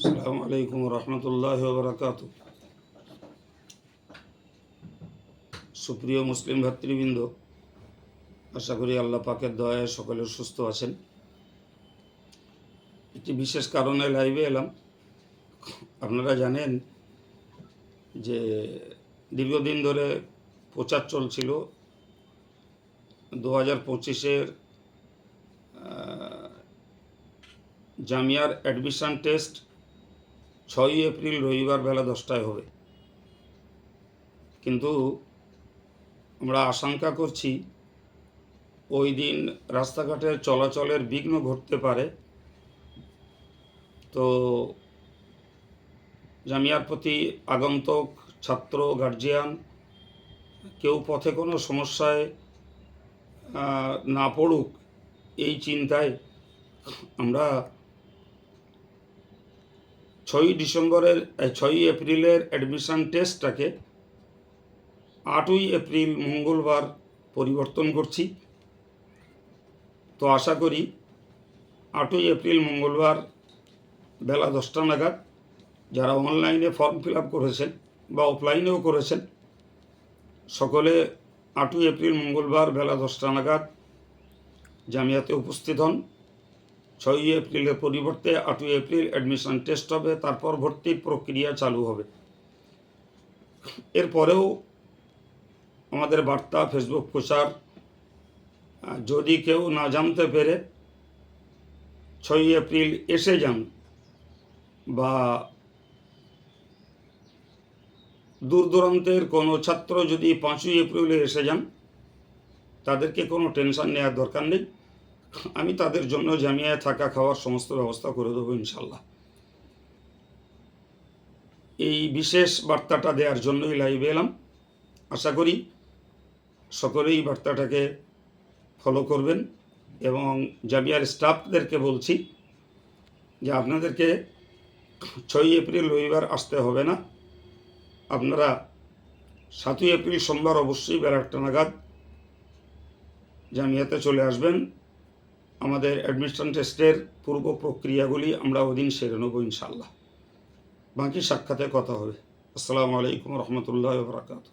আসসালামু আলাইকুম রহমতুল্লাহ বরকাত। সুপ্রিয় মুসলিম ভাতৃবৃন্দ, আশা করি আল্লাহ পাকের দয়ায় সকলে সুস্থ আছেন। একটি বিশেষ কারণে লাইভে এলাম। আপনারা জানেন যে দীর্ঘদিন ধরে প্রচার চলছিল। দু হাজার পঁচিশের জামিয়ার অ্যাডমিশন টেস্ট ছয়ই এপ্রিল রবিবার বেলা দশটায় হবে। কিন্তু আমরা আশঙ্কা করছি, ওই দিন রাস্তাঘাটের চলাচলের বিঘ্ন ঘটতে পারে। তো জামিয়ার প্রতি আগন্তক ছাত্র গার্জিয়ান কেউ পথে কোনো সমস্যায় না পড়ুক, এই চিন্তায় আমরা ছয়ই ডিসেম্বরের ছয়ই এপ্রিলের অ্যাডমিশন টেস্টটাকে আটই এপ্রিল মঙ্গলবার পরিবর্তন করছি। তো আশা করি আটই এপ্রিল মঙ্গলবার বেলা দশটা নাগাদ যারা অনলাইনে ফর্ম ফিল আপ করেছেন বা অফলাইনেও করেছেন, সকলে আটই এপ্রিল মঙ্গলবার বেলা দশটা নাগাদ জামিয়াতে উপস্থিত হন। ছয়ই এপ্রিলের পরিবর্তে আটই এপ্রিল অ্যাডমিশন টেস্ট হবে, তারপর ভর্তির প্রক্রিয়া চালু হবে। এরপরেও আমাদের বার্তা ফেসবুক প্রচার যদি কেউ না জানতে পেরে ছয়ই এপ্রিল এসে যান বা দূর দূরান্তের কোনো ছাত্র যদি পাঁচই এপ্রিলে এসে যান, তাদেরকে কোনো টেনশন নেওয়ার দরকার নেই। আমি তাদের জন্য জামিয়ায় থাকা খাওয়ার সমস্ত ব্যবস্থা করে দেবো ইনশাল্লাহ। এই বিশেষ বার্তাটা দেওয়ার জন্যই লাইভে এলাম। আশা করি সকলেই বার্তাটাকে ফলো করবেন এবং জামিয়ার স্টাফদেরকে বলছি যে আপনাদেরকে ছয়ই এপ্রিল রবিবার আসতে হবে না। আপনারা সাতই এপ্রিল সোমবার অবশ্যই একটা নাগাদ জামিয়াতে চলে আসবেন। আমাদের অ্যাডমিশন টেস্টের পূর্ব প্রক্রিয়াগুলি আমরা ওদিন সেরে নেব ইনশাল্লাহ বাকি সাক্ষাতে কথা হবে। আসসালামু আলাইকুম রহমতুল্লাহ বরাকাত